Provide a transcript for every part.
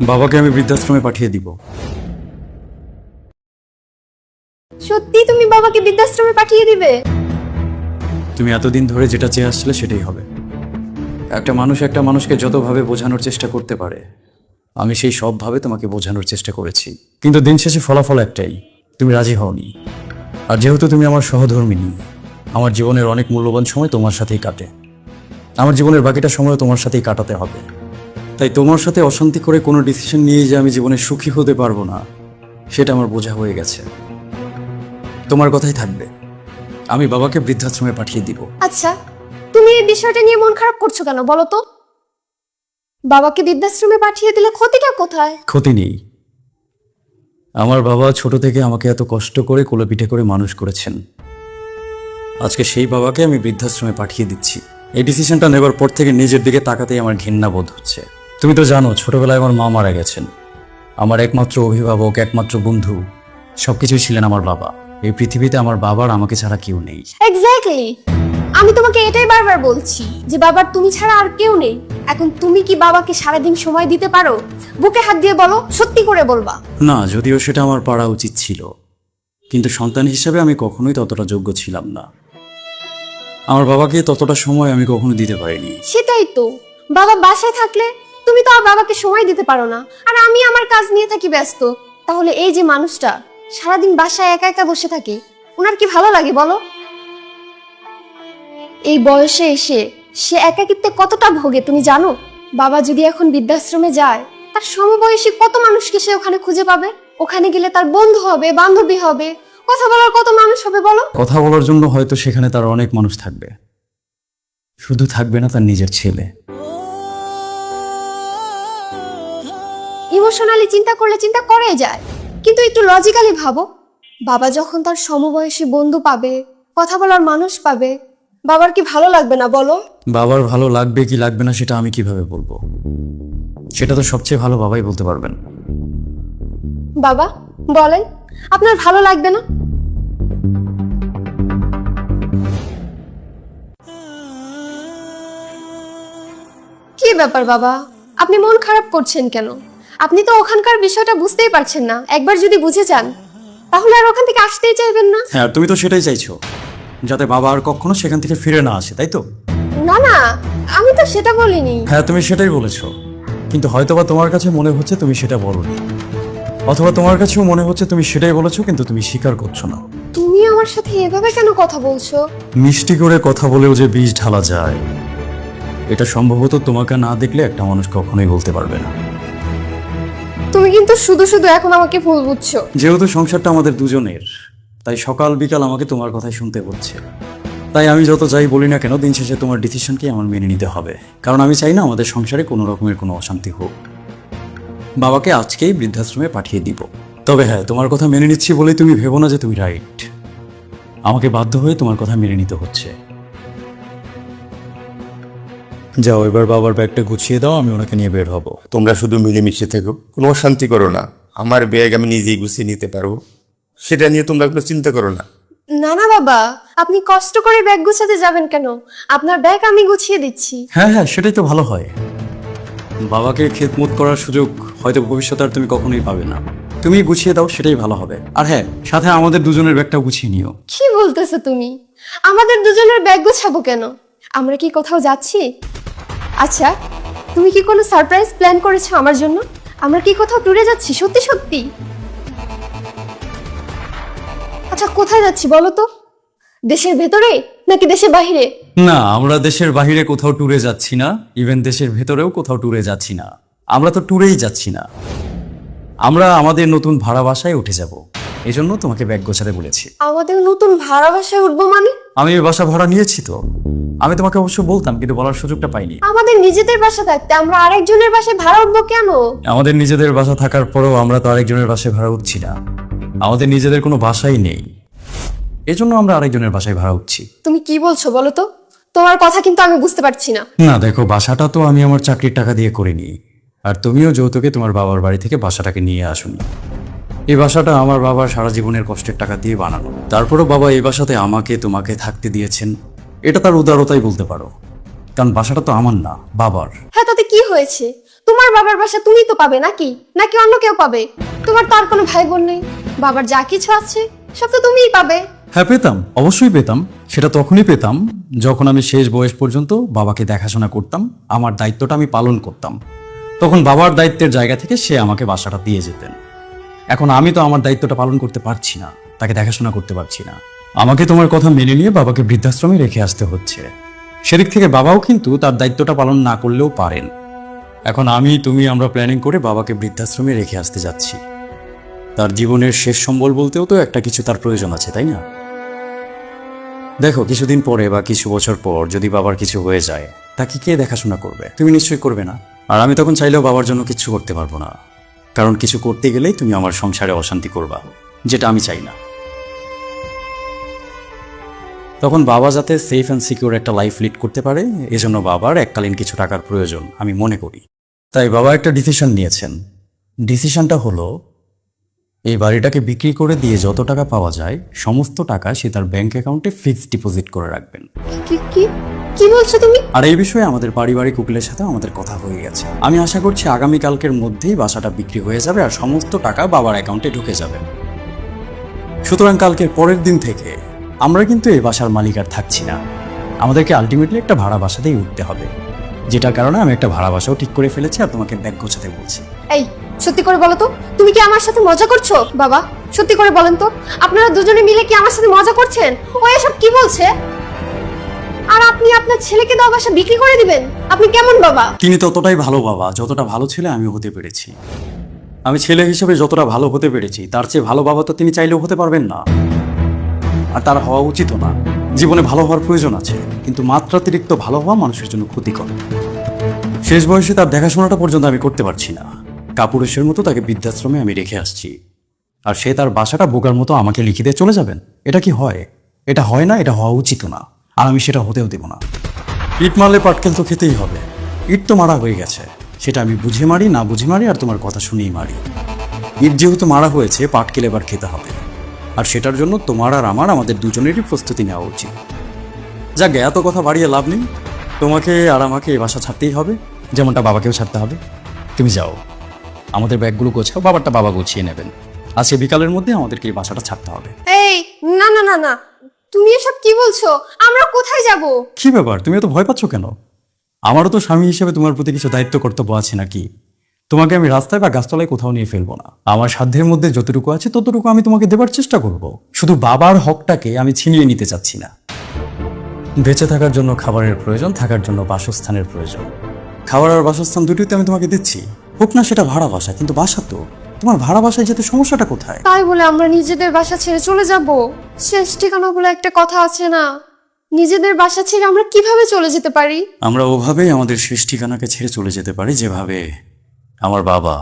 বাবাকে আমি বৃদ্ধাশ্রমে পাঠিয়ে দিব। সত্যি তুমি বাবাকে বৃদ্ধাশ্রমে পাঠিয়ে দিবে? তুমি এতদিন ধরে যেটা চেয়ে আসছিলে সেটাই হবে। একটা মানুষ একটা মানুষকে যতভাবে বোঝানোর চেষ্টা করতে পারে আমি সেই সবভাবে তোমাকে বোঝানোর চেষ্টা করেছি। কিন্তু দিন শেষে ফলাফল একটাই তুমি রাজি হওনি। আর যেহেতু তুমি আমার সহধর্মিনী আমার জীবনের অনেক মূল্যবান সময় তোমার সাথেই কাটে। আমার জীবনের বাকিটা সময় তোমার সাথেই কাটাতে হবে। তাই তোমার সাথে অশান্তি করে কোনো ডিসিশন নিয়ে যে আমি জীবনে সুখী হতে পারব না সেটা আমার বোঝা হয়ে গেছে। তোমার কথাই থাকবে। আমি বাবাকে বৃদ্ধাশ্রমে পাঠিয়ে দিব। আচ্ছা তুমি এই বিষয়টা নিয়ে মন খারাপ করছ কেন বলো তো? বাবাকে বৃদ্ধাশ্রমে পাঠিয়ে দিলে ক্ষতিটা কোথায়? ক্ষতি নেই। আমার বাবা ছোট থেকে আমাকে এত কষ্ট করে কোলে পিঠে করে মানুষ করেছেন। আজকে সেই বাবাকে আমি বৃদ্ধাশ্রমে পাঠিয়ে দিচ্ছি। এই ডিসিশনটা নেবার পর থেকে নিজের দিকে তাকাতেই আমার ঘৃণা বোধ হচ্ছে। তুমি তো জানো ছোটবেলায় আমার মা মারা গেছেন। আমার একমাত্র অভিভাবক একমাত্র বন্ধু সবকিছুই ছিলেন আমার বাবা। এই পৃথিবীতে আমার বাবার আমাকে ছাড়া কেউ নেই। এক্স্যাক্টলি আমি তোমাকে এটাই বারবার বলছি যে বাবার তুমি ছাড়া আর কেউ নেই। এখন তুমি কি বাবাকে সারাদিন সময় দিতে পারো? বুকে হাত দিয়ে বলো সত্যি করে বলবা। না যদিও সেটা আমার পারা উচিত ছিল। কিন্তু সন্তান হিসেবে আমি কখনোই ততটা যোগ্য ছিলাম না। আমার বাবাকে ততটা সময় আমি কখনো দিতে পারিনি। সেটাই তো। বাবা বাসায় থাকলে তুমি তো বাবাকে সময় দিতে পারো না। আর আমি আমার কাজ নিয়ে থাকি ব্যস্ত। তাহলে এই যে মানুষটা, সারাদিন বাসায় একা একা বসে থাকে ওনার কি ভালো লাগে বলো? এই বয়সে এসে সে একাকিত্বে কতটা ভোগে তুমি জানো? বাবা যদি এখন বৃদ্ধাশ্রমে যায়, তার সমবয়সী কত মানুষকে সে ওখানে খুঁজে পাবে? ওখানে গেলে তার বন্ধু হবে, বান্ধবী হবে, কথা বলার কত মানুষ হবে বলো? কথা বলার জন্য হয়তো সেখানে তার অনেক মানুষ থাকবে। শুধু থাকবে না তার নিজের ছেলে। ইমোশনালি চিন্তা করলে চিন্তা করে যায়। কিন্তু একটু লজিক্যালি ভাবো। বাবা যখন তার সমবয়সী বন্ধু পাবে কথা বলার মানুষ পাবে বাবার কি ভালো লাগবে না বলো? বাবার ভালো লাগবে কি লাগবে না সেটা আমি কীভাবে বলব? সেটা তো সবচেয়ে ভালো বাবাই বলতে পারবেন। বাবা বলেন আপনার ভালো লাগবে না? কি ব্যাপার বাবা? আপনি মন খারাপ করছেন কেন? আপনি তো ওখানকার বিষয়টা বুঝতেই পারছেন না। একবার যদি বুঝে যান তাহলে আর ওখান থেকে আসতেই চাইবেন না। হ্যাঁ তুমি তো সেটাই চাইছো যাতে বাবা আর কখনো সেখান থেকে ফিরে না আসে তাই তো? না না আমি তো সেটা বলিনি। হ্যাঁ তুমি সেটাই বলেছ কিন্তু হয়তোবা তোমার কাছে মনে হচ্ছে তুমি সেটা বলনি। অথবা তোমার কাছেও মনে হচ্ছে তুমি সেটাই বলেছ কিন্তু তুমি স্বীকার করছ না। তুমি আমার সাথে এভাবে কেন কথা বলছো? মিষ্টি করে কথা বলেও যে বীজ ঢালা যায় এটা সম্ভবত তোমাকে না দেখলে একটা মানুষ কখনোই বলতে পারবে না। তুমি কিন্তু শুধু শুধু এখন আমাকে ভুল বুঝছ। যেহেতু সংসারটা আমাদের দুজনের, তাই সকাল বিকাল আমাকে তোমার কথাই শুনতে হচ্ছে। তাই আমি যত যাই বলি না কেন, দিন শেষে তোমার ডিসিশনকে আমার মেনে নিতে হবে। কারণ আমি চাই না আমাদের সংসারে কোনো রকমের কোনো অশান্তি হোক। বাবাকে আজকেই বৃদ্ধাশ্রমে পাঠিয়ে দিব। তবে হ্যাঁ তোমার কথা মেনে নিচ্ছি বলেই তুমি ভেবো না যে তুমি রাইট আমাকে বাধ্য হয়ে তোমার কথা মেনে নিতে হচ্ছে। যাও এবার বাবার ব্যাগটা গুছিয়ে দাও আমি ওনাকে নিয়ে বের হব। তোমরা শুধু মিলেমিশে থেকো। কোনো অশান্তি করো না। আমার ব্যাগ আমি নিজেই গুছিয়ে নিতে পারব। সেটা নিয়ে তোমরা কোনো চিন্তা করো না। না না বাবা আপনি কষ্ট করে ব্যাগ গুছাতে যাবেন কেন? আপনার ব্যাগ আমি গুছিয়ে দিচ্ছি। হ্যাঁ হ্যাঁ সেটাই তো ভালো হয়। বাবাকে খেদমত করার সুযোগ হয়তো ভবিষ্যতে আর তুমি কখনোই পাবে না। তুমি গুছিয়ে দাও সেটাই ভালো হবে। আর হ্যাঁ সাথে আমাদের দুজনের ব্যাগটাও গুছিয়ে নিও। কি বলতেছো তুমি? আমাদের দুজনের ব্যাগ গুছাবো কেন? আমরা কি কোথাও যাচ্ছি? আচ্ছা তুমি কি কোনো সারপ্রাইজ প্ল্যান করেছ আমার জন্য? আমরা কি কোথাও ট্যুরে যাচ্ছি? সত্যি সত্যি? আচ্ছা কোথায় যাচ্ছি বলো তো? দেশের ভেতরে নাকি দেশের বাইরে না আমরা দেশের বাইরে কোথাও ট্যুরে যাচ্ছি না ইভেন দেশের ভেতরেও কোথাও ট্যুরে যাচ্ছি না। আমরা তো ট্যুরেই যাচ্ছি না। আমরা আমাদের নতুন ভাড়া বাসায় উঠে যাব। এজন্য তোমাকে ব্যাগ গোছাতে বলেছি। আমাদের নতুন ভাড়া বাসায় উঠবো মানে? আমি বাসা ভাড়া নিয়েছি তো। আমি তোমাকে অবশ্য বলতাম কিন্তু বলার সুযোগটা পাইনি। আমাদের নিজেদের বাসা থাকতে আমরা আরেকজনের বাসায় ভাড়া উঠবো কেন? আমাদের নিজেদের বাসা থাকার পরেও আমরা তো আরেকজনের বাসায় ভাড়া উঠছি না। আমাদের নিজেদের কোনো বাসাই নেই। এজন্য আমরা আরেকজনের বাসায় ভাড়া উঠছি। তুমি কি বলছো বলো তো? তোমার কথা কিন্তু আমি বুঝতে পারছি না। না দেখো বাসাটা তো আমি আমার চাকরির টাকা দিয়ে করিনি। আর তুমিও যৌতুকে তোমার বাবার বাড়ি থেকে বাসাটাকে নিয়ে আসুনি। এই বাসাটা আমার বাবার সারা জীবনের কষ্টের টাকা দিয়ে বানানো তারপরও বাবা এই বাসাতে আমাকে তোমাকে থাকতে দিয়েছেন। এটা তার উদারতাই বলতে পারো। কারণ বাসাটা তো আমার না বাবার। হ্যাঁ তাতে কি হয়েছে? তোমার বাবার বাসা তুমি তো পাবে নাকি? নাকি অন্য কেউ পাবে? তোমার তার কোনো ভাই বোন নেই। বাবার যা কিছু আছে সব তো তুমিই পাবে। হ্যাঁ পেতাম। অবশ্যই পেতাম। সেটা তখনই পেতাম যখন আমি শেষ বয়স পর্যন্ত বাবাকে দেখাশোনা করতাম আমার দায়িত্বটা আমি পালন করতাম। তখন বাবার দায়িত্বের জায়গা থেকে সে আমাকে বাসাটা দিয়ে যেতেন। এখন আমি তো আমার দায়িত্বটা পালন করতে পারছি না, তাকে দেখাশোনা করতে পারছি না। আমাকে তোমার কথা মেনে নিয়ে বাবাকে বৃদ্ধাশ্রমে রেখে আসতে হচ্ছে। সেদিক থেকে বাবাও কিন্তু তার দায়িত্বটা পালন না করলেও পারেন। এখন আমি, তুমি, আমরা প্ল্যানিং করে বাবাকে বৃদ্ধাশ্রমে রেখে আসতে যাচ্ছি। তার জীবনের শেষ সম্বল বলতেও তো একটা কিছু তার প্রয়োজন আছে, তাই না? দেখো, কিছুদিন পরে বা কিছু বছর পর যদি বাবার কিছু হয়ে যায় তাকে কে দেখাশোনা করবে? তুমি নিশ্চয়ই করবে না। আর আমি তখন চাইলেও বাবার জন্য কিছু করতে পারব না। কারণ কিছু করতে গেলেই তুমি আমার সংসারে অশান্তি করবা, যেটা আমি চাই না। তখন বাবা যাতে সেফ অ্যান্ড সিকিউর একটা লাইফ লিড করতে পারে, এজন্য বাবার এককালীন কিছু টাকার প্রয়োজন, আমি মনে করি। তাই বাবা একটা ডিসিশন নিয়েছেন। ডিসিশনটা হলো এই বাড়িটাকে বিক্রি করে দিয়ে যত টাকা পাওয়া যায় সমস্ত টাকা সে তার ব্যাংক অ্যাকাউন্টে ফিক্সড ডিপোজিট করে রাখবেন। কি কি কি বলছো তুমি? আর এই বিষয়ে আমাদের পারিবারিক উকিলের সাথে আমাদের কথা হয়ে গেছে। আমি আশা করছি আগামীকালকের মধ্যেই বাসাটা বিক্রি হয়ে যাবে আর সমস্ত টাকা বাবার অ্যাকাউন্টে ঢুকে যাবে। সুতরাং কালকের পরের দিন থেকে আমরা কিন্তু এই বাসার মালিক আর থাকছি না। আমাদেরকে আলটিমেটলি একটা ভাড়া বাসাতেই উঠতে হবে। যেটার কারণে আমি একটা ভাড়া বাসাও ঠিক করে ফেলেছি আর তোমাকে ব্যাগ গোছাতে বলছি। এই সত্যি করে বলো তো, তুমি কি আমার সাথে মজা করছ? বাবা, সত্যি করে বলেন তো, আপনারা দুজনে মিলে কি আমার সাথে মজা করছেন? ও এসব কি বলছে? আর আপনি আপনার ছেলেকে দেওয়া বাসা বিক্রি করে দিবেন? আপনি কেমন বাবা? তিনি ততটাই ভালো বাবা, যতটা ভালো ছেলে আমি হতে পেরেছি। আমি ছেলে হিসেবে যতটা ভালো হতে পেরেছি, তার চেয়ে ভালো বাবা তো তিনি চাইলেও হতে পারবেন না। আর তার হওয়া উচিত না। জীবনে ভালো হওয়ার প্রয়োজন আছে, কিন্তু মাত্রাতিরিক্ত ভালো হওয়া মানুষের জন্য ক্ষতিকর। শেষ বয়সে তার দেখাশোনাটা পর্যন্ত আমি করতে পারছি না। কাপুরুষের মতো তাকে বৃদ্ধাশ্রমে আমি রেখে আসছি। আর সে তার বাসাটা বোকার মতো আমাকে লিখে দিয়ে চলে যাবেন? এটা কি হয়? এটা হয় না, এটা হওয়া উচিত না। আর আমি সেটা হতেও দেব না। ইট মারলে পাটকেল তো খেতেই হবে। ইট তো মারা হয়ে গেছে। সেটা আমি বুঝে মারি, না বুঝে মারি, আর তোমার কথা শুনেই মারি। ইট যেহেতু মারা হয়েছে, পাটকেল এবার খেতে হবে। আর সেটার জন্য তোমার আর আমার, আমাদের দুজনেরই প্রস্তুতি নেওয়া উচিত। যাক এত কথা বাড়িয়ে লাভ নেই। তোমাকে আর আমাকে এ বাসা ছাড়তেই হবে। যেমনটা বাবাকেও ছাড়তে হবে। তুমি যাও। আমাদের ব্যাগগুলো গোছাও বাবারটা বাবা গুছিয়ে নেবেন। আজকে বিকালের মধ্যে আমাদেরকে এই বাসাটা ছাড়তে হবে। এই না না না না। তুমি এসব কি বলছো? আমরা কোথায় যাব? কি ব্যাপার? তুমি এত ভয় পাচ্ছ কেন? আমারও তো স্বামী হিসেবে তোমার প্রতি কিছু দায়িত্ব কর্তব্য আছে নাকি? তোমাকে আমি রাস্তায় বা গাছতলায় কোথাও নিয়ে ফেলব না। আমার সাধ্যের মধ্যে যতটুকু আছে ততটুকু আমি তোমাকে দেবার চেষ্টা করব। শুধু বাবার হকটাকে আমি ছিনিয়ে নিতে চাচ্ছি না। বেঁচে থাকার জন্য খাবারের প্রয়োজন থাকার জন্য বাসস্থানের প্রয়োজন। খাবার আর বাসস্থান দুটোই তো আমি তোমাকে দিচ্ছি। হোক না সেটা ভাড়া বাসা কিন্তু বাসা তো। তোমার ভাড়া বাসায় যেতে সমস্যাটা কোথায়? তাই বলে আমরা নিজেদের বাসা ছেড়ে চলে যাব। শেষ ঠিকানা বলে একটা কথা আছে না? নিজেদের বাসা ছেড়ে আমরা কীভাবে চলে যেতে পারি? আমরা ওভাবেই আমাদের শেষ ঠিকানাকে ছেড়ে চলে যেতে পারি যেভাবে আমার বাবা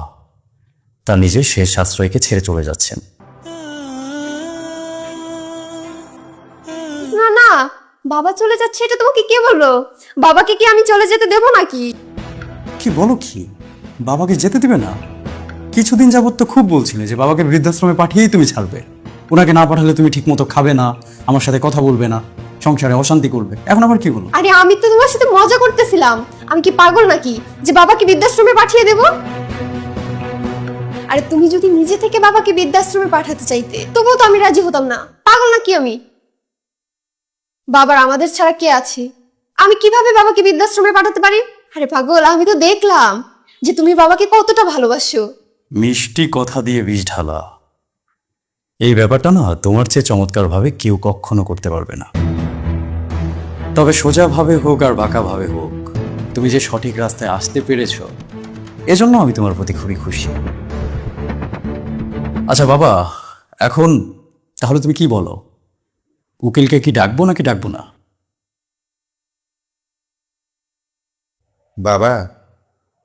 তার নিজের শেষ আশ্রয়কে ছেড়ে চলে যাচ্ছেন। না না বাবা চলে যাচ্ছে এটা তোমাকে কে বলল? বাবাকে কি আমি চলে যেতে দেবো নাকি? কি বলো কি? বাবাকে যেতে দিবে না? কিছুদিন যাবৎ তো খুব বলছিলে যে বাবাকে বৃদ্ধাশ্রমে পাঠিয়েই তুমি ছাড়বে। ওনাকে না পাঠালে তুমি ঠিকমতো খাবে না, আমার সাথে কথা বলবে না, সংসারে অশান্তি করবে। এখন আবার কি বলো? আরে, আমি তো তোমার সাথে মজা করতেছিলাম। আমি কি পাগল নাকি যে বাবাকে বৃদ্ধাশ্রমে পাঠিয়ে দেব? আরে, তুমি যদি নিজে থেকে বাবাকে বৃদ্ধাশ্রমে পাঠাতে চাইতে, তবুও তো আমি রাজি হতাম না। পাগল নাকি আমি? বাবার আমাদের ছাড়া কে আছে? আমি কীভাবে বাবাকে বৃদ্ধাশ্রমে পাঠাতে পারি? আরে, পাগল, আমি তো দেখলাম। যে তুমি বাবাকে কতটা ভালোবাসো? মিষ্টি কথা দিয়ে বিষ ঢালা। এই ব্যাপারটা না তোমার চেয়ে চমৎকারভাবে কেউ কখনো করতে পারবে না। তবে সোজাভাবে হোক আর বাঁকাভাবে হোক তুমি যে সঠিক রাস্তায় আসতে পেরেছ এজন্য আমি তোমার প্রতি খুবই খুশি। আচ্ছা বাবা এখন তাহলে তুমি কি বলো? উকিলকে কি ডাকবো নাকি ডাকবো না? বাবা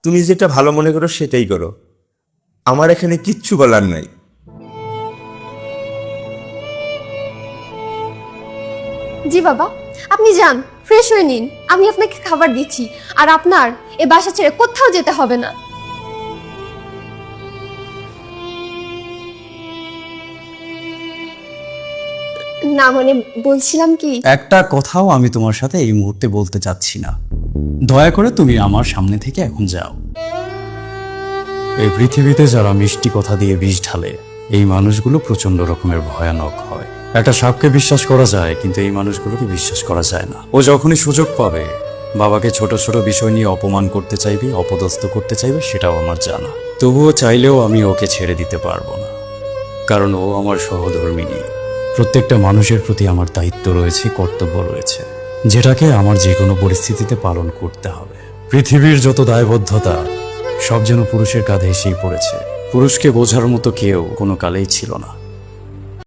তুমি যেটা ভালো মনে করো সেটাই করো। আমার এখানে কিচ্ছু বলার নাই। জি বাবা, আপনি যান ফ্রেশ হয়ে নিন। আমি আপনাকে খাবার দিচ্ছি, আর আপনার এ বাসা ছেড়ে কোথাও যেতে হবে না। না মানে বলছিলাম কি? একটা কথাও আমি তোমার সাথে এই মুহূর্তে বলতে চাচ্ছি না। দয়া করে তুমি আমার সামনে থেকে এখন যাও। এই পৃথিবীতে যারা মিষ্টি কথা দিয়ে বিষ ঢালে এই মানুষগুলো প্রচণ্ড রকমের ভয়ানক হয়। একটা সাপকে বিশ্বাস করা যায় কিন্তু এই মানুষগুলোকে বিশ্বাস করা যায় না। ও যখনই সুযোগ পাবে বাবাকে ছোট ছোট বিষয় নিয়ে অপমান করতে চাইবে অপদস্থ করতে চাইবে সেটাও আমার জানা। তবুও চাইলেও আমি ওকে ছেড়ে দিতে পারব না কারণ ও আমার সহধর্মিনী। প্রত্যেকটা মানুষের প্রতি আমার দায়িত্ব রয়েছে, কর্তব্য রয়েছে, যেটাকে আমার যে কোনো পরিস্থিতিতে পালন করতে হবে। পৃথিবীর যত দায়বদ্ধতা, সব যেন পুরুষের কাঁধে এসেই পড়েছে। পুরুষকে বোঝার মতো কেউ কোনো কালেই ছিল না।